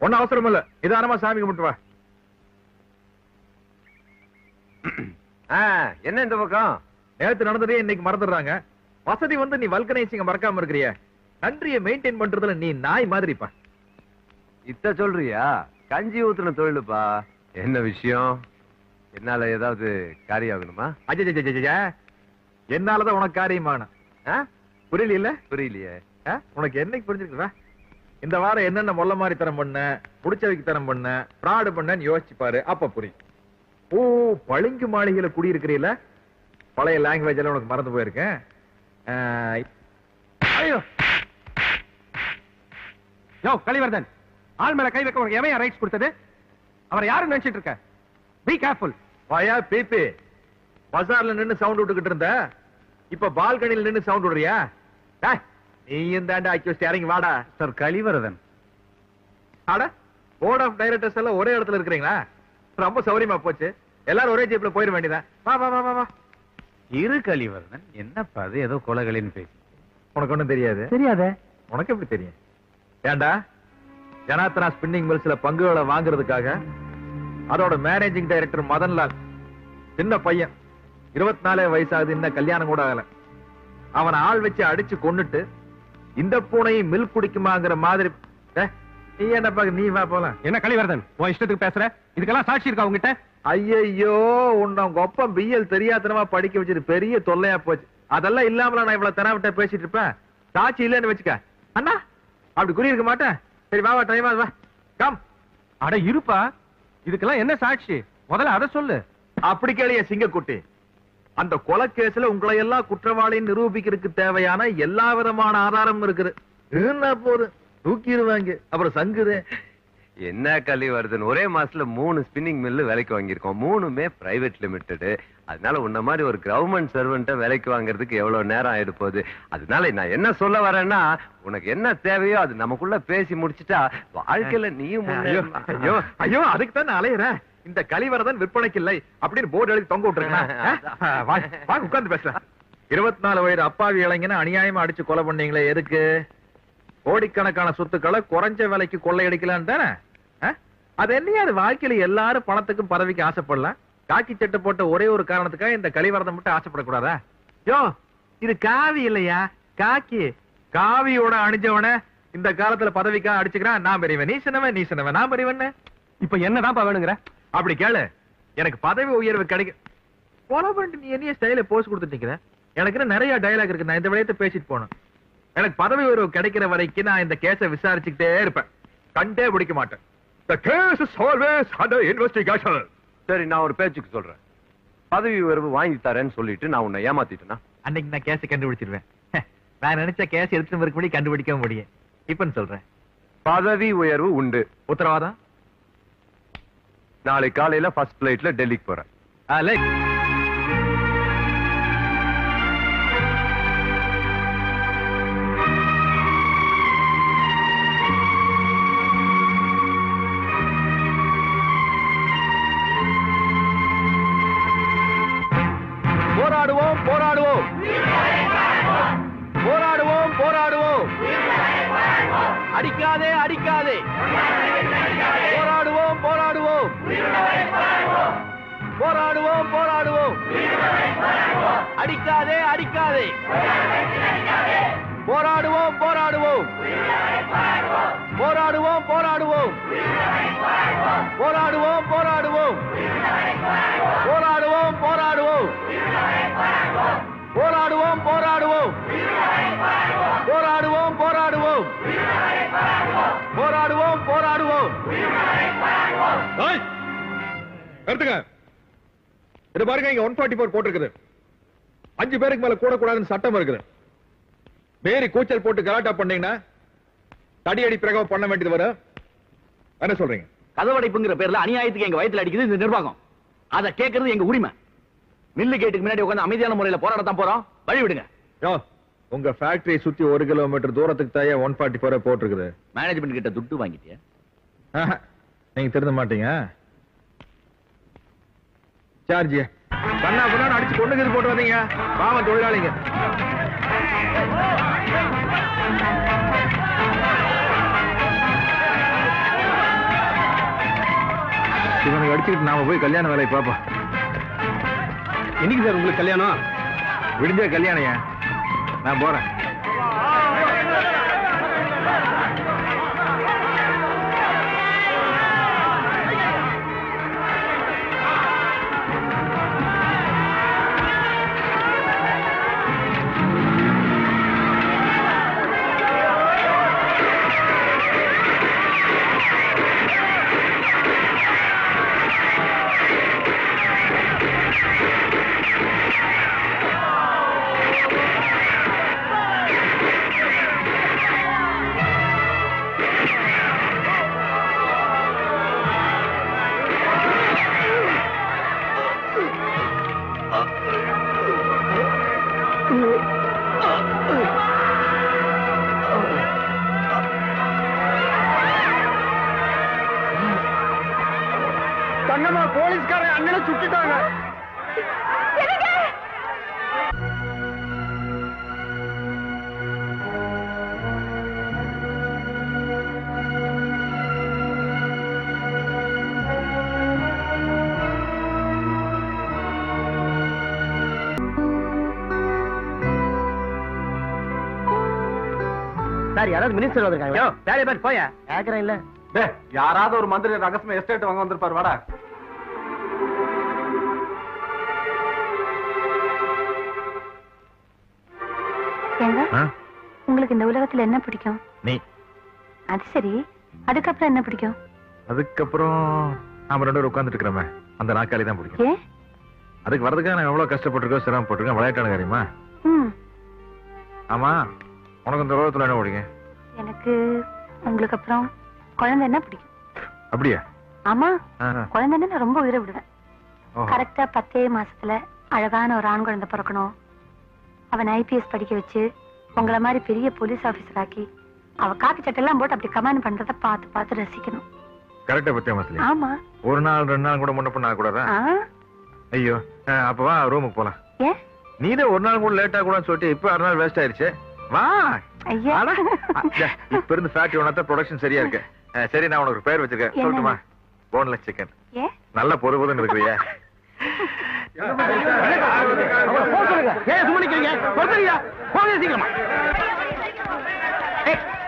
ஒன்னும் அவசரம் இல்ல நிதானமா சாமி கும்பிட்டு வா. என்ன இந்த பக்கம்? நேத்து நடந்ததே இன்னைக்கு மறந்துடுறாங்க. வசதி வந்து நீ வல்கனைசிங்க மறக்காம இருக்கிறிய. நன்றியை மெயின்டைன் பண்றதுல நீ நாய் மாதிரிப்பா. இத்த சொல்றியா? கஞ்சி ஊத்துன தொழிலுப்பா. என்ன விஷயம்? என்னால ஏதாவது காரியம் ஆகணுமா அஜய் என்னாலதான் உனக்கு காரியமான புரியல புரியலையே. உனக்கு என்னைக்கு புரிஞ்சிருக்குதா? இந்த வாரம் என்னென்ன மொல்ல மாதிரி தரம் பண்ண புடிச்சவைக்கு தரம் பண்ண ஃப்ராடு பண்ணன்னு யோசிச்சு பாரு அப்ப புரியும். ஓ பளிங்கு மாளிகையில குடியிருக்கிறீல? பழைய லாங்குவேஜ் எல்லாம் உனக்கு மறந்து போயிருக்கேன். ஐயோ! யோ கலிவர்தன் ஆள் மேல கை வைக்க உனக்கு எவையா ரைட்ஸ் கொடுத்தது? அவரை யாரு நினைச்சிட்டு இருக்க? பி கேர்ஃபுல் வாயா பிபி பஜார்ல நின்னு சவுண்ட் விட்டுக்கிட்டு இருந்த? இப்ப பால்கனியில் நின்னு சவுண்ட் விடுறியா? டேய், நீயும் தாண்டா வச்சு இறங்கி வாடா. சார் கலிவரதன் அட போர்ட் ஆஃப் டைரக்டர்ஸ் எல்லாம் ஒரே இடத்துல இருக்கிறீங்களா? ரொம்ப சௌரியமா போச்சு. எல்லாரும் ஒரே ஜீப்ல போயிட வேண்டியதான் வா வா வா வா இரு கலிவர்தன் என்னப்பா அது ஏதோ கொலகளின் பேசி. உனக்கு ஒண்ணும் தெரியாது? தெரியாதே. உனக்கு எப்படி தெரியும்? ஏண்டா ஜனாத்தனா ஸ்பின்னிங் மில்ஸ்ல பங்குகளை வாங்குறதுக்காக அதோட மேனேஜிங் டைரக்டர் மதன்லால் சின்ன பையன் இருபத்தி நாலே வயசாகுது இன்னும் கல்யாணம் கூட ஆகல. அவனை ஆள் வச்சு அடிச்சு கொன்னுட்டு இந்த பூனையை மில்க் குடிக்குமாங்கிற மாதிரி. நீ என்ன பாக்க நீ வா போலாம். என்ன கலிவர்தன் உன் இஷ்டத்துக்கு பேசுற? இதுக்கெல்லாம் சாட்சி இருக்கா உங்ககிட்ட ஐயையோ உன்னை உங்க ஒப்பம் பிஎல் தெரியாதனமா படிக்க வச்சது பெரிய தொல்லையா போச்சு. அதெல்லாம் இல்லாமல நான் இவ்வளவு தெனாவிட்ட பேசிட்டு இருப்பேன்? சாட்சி இல்லைன்னு வச்சுக்க. அண்ணா அப்படி குறி இருக்க மாட்டேன். சரி வா வா டைம் வா. கம் அட இருப்பா. இதுக்கெல்லாம் என்ன சாட்சி? முதல்ல அதை சொல்லு. அப்படி கேளிய சிங்கக்குட்டி. அந்த கொலை கேஸ்ல உங்களை எல்லாம் குற்றவாளின்னு நிரூபிக்கிறதுக்கு தேவையான எல்லா விதமான ஆதாரமும் இருக்குது. இருந்தா போது தூக்கிடுவாங்க. அப்புறம் சங்குது. என்ன கலிவர்தன் ஒரே மாசத்துல மூணு ஸ்பின்னிங் மில்லு விலைக்கு வாங்கியிருக்கோம். மூணுமே பிரைவேட் லிமிட்டெடு அதனால உன்ன மாதிரி ஒரு கவர்மெண்ட் சர்வெண்ட்டை விலைக்கு வாங்குறதுக்கு எவ்வளவு நேரம் ஆயிடு போகுது? அதனால நான் என்ன சொல்ல வரேன்னா உனக்கு என்ன தேவையோ அது நமக்குள்ள பேசி முடிச்சிட்டா வாழ்க்கையில நீயும். ஐயோ ஐயோ அதுக்கு தான் அலையிறேன். இந்த கலிவரதன் விற்பனைக்கு இல்லை அப்படின்னு போர்டு எழுதி தொங்க விட்டுருக்கேன் உட்கார்ந்து பேசலாம். இருபத்தி நாலு வயது அப்பாவி இளைஞனை அநியாயமா அடிச்சு கொலை பண்ணீங்களே எதுக்கு? கோடிக்கணக்கான சொத்துக்களை குறைஞ்ச விலைக்கு கொள்ளையடிக்கலான்னு தானே? அது என்னையா அது வாழ்க்கையில எல்லாரும் பணத்துக்கும் பதவிக்கு ஆசைப்படலாம். காக்கி சட்டை போட்ட ஒரே ஒரு காரணத்துக்காக இந்த கலிவரதம் மட்டும் ஆசைப்படக்கூடாதா? யோ இது காவி இல்லையா? காக்கி காவியோட அணிஞ்சவன இந்த காலத்துல பதவிக்காக அடிச்சுக்கிறான். நான் பெரியவன் நீ சின்னவன் நீ சின்னவன் நான் பெரியவன் இப்ப என்னதான்ப்பா வேணுங்கிற? அப்படி கேளு. எனக்கு பதவி உயர்வு கிடைக்கும் போல பண்ணிட்டு நீ என்னைய ஸ்டைல போஸ்ட் கொடுத்துட்டு நிக்கிற? எனக்கு நிறைய டயலாக் இருக்கு. நான் இந்த விடயத்தை பேசிட்டு போனேன் எனக்கு பதவி உயர்வு கிடைக்கிற வரைக்கும் நான் இந்த கேஸை விசாரிச்சுக்கிட்டே இருப்பேன். கண்டே பிடிக்க மாட்டேன். The case is always under investigation. சரி நான் ஒரு பேச்சுக்கு சொல்றேன். பதவி உயர்வு வாங்கி தரேன்னு சொல்லிட்டு நான் உன்னை ஏமாத்திட்டேனா? அன்னைக்கு நான் கேஸை கண்டுபிடிச்சிருவேன். நான் நினைச்ச கேஸ் எடுத்துட்டு இருக்கும்படி கண்டுபிடிக்க முடியும். இப்பன்னு சொல்றேன். பதவி உயர்வு உண்டு. உத்தரவாதம்? நாளை காலையில ஃபர்ஸ்ட் பிளைட்ல டெல்லிக்கு போறேன். அலெக்ஸ் போராடுவோம் போராடுவோம். அடிக்காதே அடிக்காதே. போராடுவோம் போராடுவோம். போராடுவோம் போராடுவோம். போராடுவோம் போராடுவோம். போராடுவோம் போராடுவோம். போராடுவோம் போராடுவோம். போராடுவோம் போராடுவோம். போராடுவோம் போராடுவோம். ஏய், எடுத்துங்க இது பாருங்க இங்க ஒன் ஃபார்ட்டி ஃபோர் போட்டிருக்குது. அஞ்சு பேருக்கு மேல கூட கூடாதுன்னு சட்டம் இருக்குது மேரி கூச்சல் போட்டு கலாட்டா பண்ணீங்கன்னா தடியடி பிரகம் பண்ண வேண்டியது வரும். என்ன சொல்றீங்க? கதவடைப்புங்கிற பேர்ல அநியாயத்துக்கு எங்க வயித்துல அடிக்குது இந்த நிர்வாகம். அதை கேட்கறது எங்க உரிமை. மில்லு கேட்டுக்கு முன்னாடி உட்கார்ந்து அமைதியான முறையில போராடத்தான் போறோம். வழி விடுங்க. உங்க ஃபேக்டரி சுத்தி ஒரு கிலோமீட்டர் தூரத்துக்கு தாயே ஒன் ஃபார்ட்டி ஃபோர் போட்டிருக்குது. மேனேஜ்மெண்ட் கிட்ட துட்டு வாங்கிட்டியா? நீங்க திருந்த மாட்டீங்க. சார்ஜ். கண்ணா பண்ணா அடிச்சு கொண்டு போட்டு வந்தீங்க. பாவம் தொழிலாளிங்க. இவனுக்கு அடிச்சுக்கிட்டு நாம போய் கல்யாண வேலையை பார்ப்போம். என்னைக்கு சார் உங்களுக்கு கல்யாணம்? விடிஞ்ச கல்யாணையா? நான் போறேன். தங்கம்மா போலீஸ்காரன் அண்ணனை சுட்டுட்டாங்க. சார் யாராவது மினிஸ்டர் வந்திருக்காங்க வேலையை பார்த்து போயா. கேக்குறேன் இல்ல. யாராவது ஒரு மந்திரி ரகசியமா எஸ்டேட் வாங்க வந்திருப்பாரு வாடா. உங்களுக்கு இந்த உலகத்துல என்ன பிடிக்கும்? நீ. அது சரி. அதுக்கப்புறம் என்ன பிடிக்கும்? அதுக்கப்புறம் நாம ரெண்டு பேரும் உட்கார்ந்துட்டு இருக்கிறோமே. அந்த நாற்காலி தான் பிடிக்கும். ஏன்? அதுக்கு வரதுக்காக நான் எவ்வளவு கஷ்டப்பட்டிருக்கோம் சிரமப்பட்டிருக்கேன் விளையாட்டான காரியமா ஆமா உனக்கு இந்த உலகத்துல என்ன பிடிக்கும்? எனக்கு உங்களுக்கு அப்புறம் குழந்தை என்ன பிடிக்கும்? அப்படியா? ஆமா. குழந்தைன்னா நான் ரொம்ப உயிரை விடுவேன். கரெக்டா பத்தே மாசத்துல அழகான ஒரு ஆண் குழந்தை பிறக்கணும். அவன் ஐபிஎஸ் படிக்க வச்சு உங்கள மாதிரி பெரிய போலீஸ் ஆபீசர் ஆக்கி அவ காக்கி சட்டெல்லாம் போட்டு அப்படி கமெண்ட் பண்றத பார்த்து பார்த்து ரசிக்கணும். கரெக்டா பத்தியா மசலி ஆமா. ஒரு நாள் ரெண்டு நாள் கூட முன்ன பண்ண கூடாதா ஐயோ அப்ப வா ரூமுக்கு போலாம். நீ தான் ஒரு நாள் கூட லேட்டா கூட சொல்லிட்டு இப்ப அரை நாள் வேஸ்ட் ஆயிருச்சு. வா. இப்ப இருந்து ஃபேக்டரி ஒன்னா ப்ரொடக்ஷன் சரியா இருக்கு. சரி நான் உனக்கு ஒரு பேர் வச்சிருக்கேன்? சொல்லட்டுமா? போன்லெஸ் சிக்கன் நல்ல பொறு பொறுன்னு இருக்கிறியா ஏன் சும்மா நிக்கிறீங்க. போங்க சீக்கிரமா.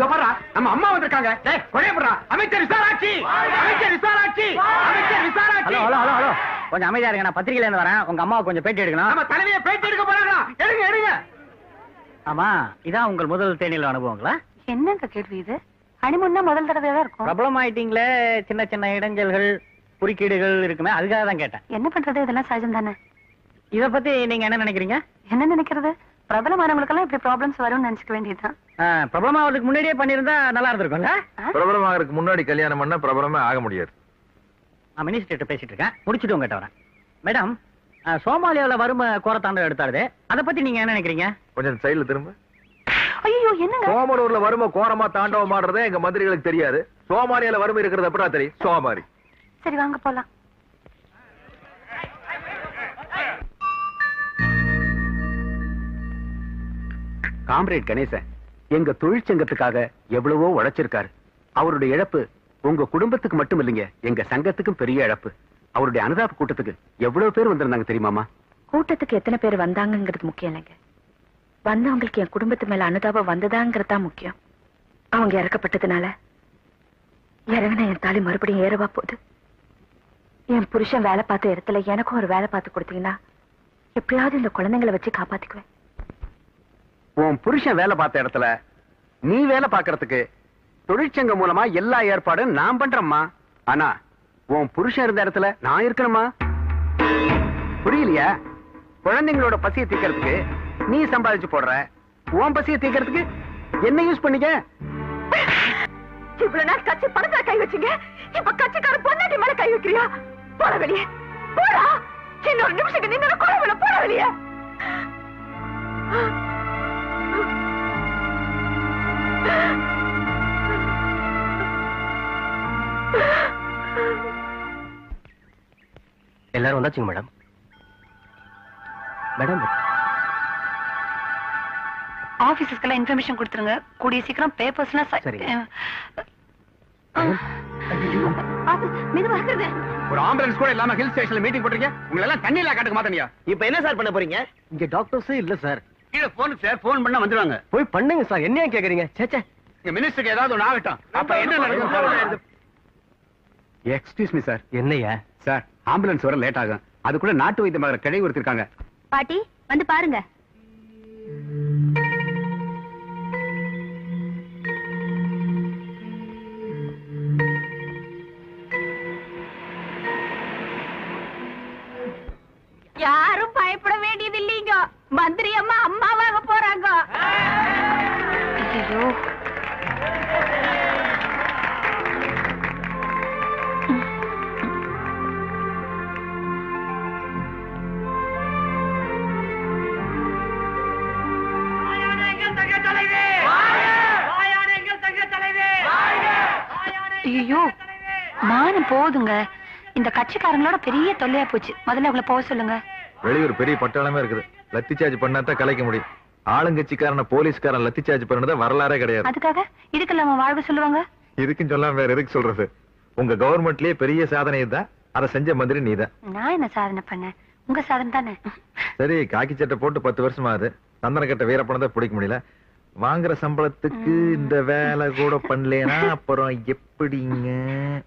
பாருடா, நம்ம அம்மா வந்திருக்காங்க. டேய் கொலைய போடுறா அமைச்சர் விசாராட்சி அமைச்சர் விசாராட்சி அமைச்சர் விசாராட்சி ஹலோ ஹலோ ஹலோ கொஞ்சம் அமைதியா இருங்க நான் பத்திரிகையில இருந்து வரேன். உங்க அம்மாவை கொஞ்சம் பேட்டி எடுக்கணும். நம்ம தலைவியை பேட்டி எடுக்க போறாங்களா எடுங்க எடுங்க. ஆமா இதான் உங்கள் முதல் தேனியில் அனுபவங்களா? என்னங்க கேள்வி இது? ஹனிமூன்னா முதல் தடவையா தான் இருக்கும். பிரபலம் ஆயிட்டீங்களே சின்ன சின்ன இடைஞ்சல்கள் குறுக்கீடுகள் இருக்குமே அதுக்காக தான் கேட்டேன். என்ன பண்றது? இதெல்லாம் சகஜம் தானே இத பத்தி நீங்க என்ன நினைக்கிறீங்க? என்ன நினைக்கிறது? பிரபலமானவங்களுக்கெல்லாம் இப்படி ப்ராப்ளம்ஸ் வரும்னு நினைச்சுக்க வேண்டியதுதான். பிரபலம் ஆகிறதுக்கு முன்னாடியே பண்ணியிருந்தா நல்லா இருந்திருக்கும்ல? பிரபலமாகறதுக்கு முன்னாடி கல்யாணம் பண்ணா பிரபலமே ஆக முடியாது. நான் மினிஸ்டர்கிட்ட பேசிட்டு இருக்கேன். முடிச்சுட்டு உங்ககிட்ட வரேன். மேடம் சோமாலியாவுல வறுமை கோரத்தாண்டவம் எடுத்தாரு அதை பத்தி நீங்க என்ன நினைக்கிறீங்க? கொஞ்சம் சைடுல திரும்ப. ஐயோ என்னங்க? சோமனூர்ல வறுமை கோரமா தாண்டவம் ஆடுறதே எங்க மந்திரிகளுக்கு தெரியாது. சோமாலியால வறுமை இருக்கிறது எப்படா தெரியும்? சோமாரி சரி வாங்க போலாம். காம்ரேட் கணேசன் எங்க தொழிற்சங்கத்துக்காக எவ்வளவோ உழைச்சிருக்காரு. அவருடைய இழப்பு உங்க குடும்பத்துக்கு மட்டும் இல்லைங்க எங்க சங்கத்துக்கும் பெரிய இழப்பு. அவருடைய அனுதாப கூட்டத்துக்கு எவ்வளவு பேர் வந்திருந்தாங்க தெரியுமாமா கூட்டத்துக்கு எத்தனை பேர் வந்தாங்கிறது முக்கியம் இல்லைங்க. வந்தவங்களுக்கு என் குடும்பத்து மேல அனுதாபம் வந்ததாங்கிறது தான் முக்கியம். அவங்க இறக்கப்பட்டதுனால இறங்கின என் தாலி மறுபடியும் ஏறவா போகுது. என் புருஷன் வேலை பார்த்த இடத்துல எனக்கும் ஒரு வேலை பார்த்து கொடுத்தீங்கன்னா எப்படியாவது இந்த குழந்தைங்களை வச்சு காப்பாத்திக்குவேன். உன் புருஷன் வேலை பார்த்த இடத்துல நீ வேலை பார்க்கறதுக்கு தொழிற்சங்கம் மூலமா எல்லா ஏற்பாடும் நான் பண்றேம்மா. ஆனா உன் புருஷன் இருந்த இடத்துல நான் இருக்கணுமா? புரியலையா? குழந்தைங்களோட பசியை தீக்கிறதுக்கு நீ சம்பாதிச்சு போடுற. உன் பசியை தீக்கிறதுக்கு என்ன யூஸ் பண்ணிக்க? இவ்வளவு நாள் கட்சி பணத்துல கை வச்சீங்க. இப்ப கட்சிக்கார பொண்டாட்டி மேல கை வைக்கிறியா? போற வெளியே. போடா. இன்னொரு நிமிஷத்துக்கு நின்று கொலை போட வெளியே. எல்லாரும் வந்தாச்சுங்க மேடம். மேடம் ஆபீசஸ்க்கெல்லாம் இன்ஃபர்மேஷன் கொடுத்துருங்க. கூடிய சீக்கிரம் பேப்பர்ஸ்லாம் சரி. ஒரு ஆம்புலன்ஸ் கூட இல்லாம ஹில் ஸ்டேஷன்ல மீட்டிங் போட்டுருக்கீங்க? உங்களை எல்லாம் தண்ணியில காட்டுக்க மாட்டேனியா இப்ப என்ன சார் பண்ண போறீங்க? இங்க டாக்டர்ஸே இல்ல சார் கீழே போன் சார் போன் பண்ணா வந்துருவாங்க. போய் பண்ணுங்க சார் என்ன கேக்குறீங்க? சேச்சே இங்க மினிஸ்டருக்கு ஏதாவது ஆகட்டும். அப்ப என்ன நடக்கும் எக்ஸ்கியூஸ் மீ சார் என்னையா? சார் ஆம்புலன்ஸ் வர லேட் ஆகும். அதுக்குள்ள நாட்டு வைத்தியமாக கிழவி ஒருத்திருக்காங்க பாட்டி வந்து பாருங்க. ஐயோ மானம் போதுங்க. இந்த கட்சிக்காரங்களோட பெரிய தொல்லையா போச்சு. முதல்ல அவங்கள போக சொல்லுங்க. வெளியூர் பெரிய பட்டாளமே இருக்குது. லத்தி சார்ஜ் பண்ணாதான் கலைக்க முடியும். ஆளுங்கட்சிக்காரன போலீஸ்காரன் லத்தி சார்ஜ் பண்ணத வரலாறே கிடையாது. அதுக்காக இதுக்கெல்லாம் அவன் வாழ்வு சொல்லுவாங்க? இதுக்கும் சொல்லாம வேற எதுக்கு சொல்றது? உங்க கவர்மெண்ட்லயே பெரிய சாதனை தான் அதை செஞ்ச மந்திரி நீதான். நான் என்ன சாதனை பண்ணேன்? உங்க சாதனை தானே? சரி காக்கி சட்டை போட்டு பத்து வருஷமா ஆகுது சந்தன கட்ட வீரப்பணம் தான் பிடிக்க முடியல. வாங்குற சம்பளத்துக்கு இந்த வேலை கூட பண்ணலேனா அப்புறம் எப்படிங்க?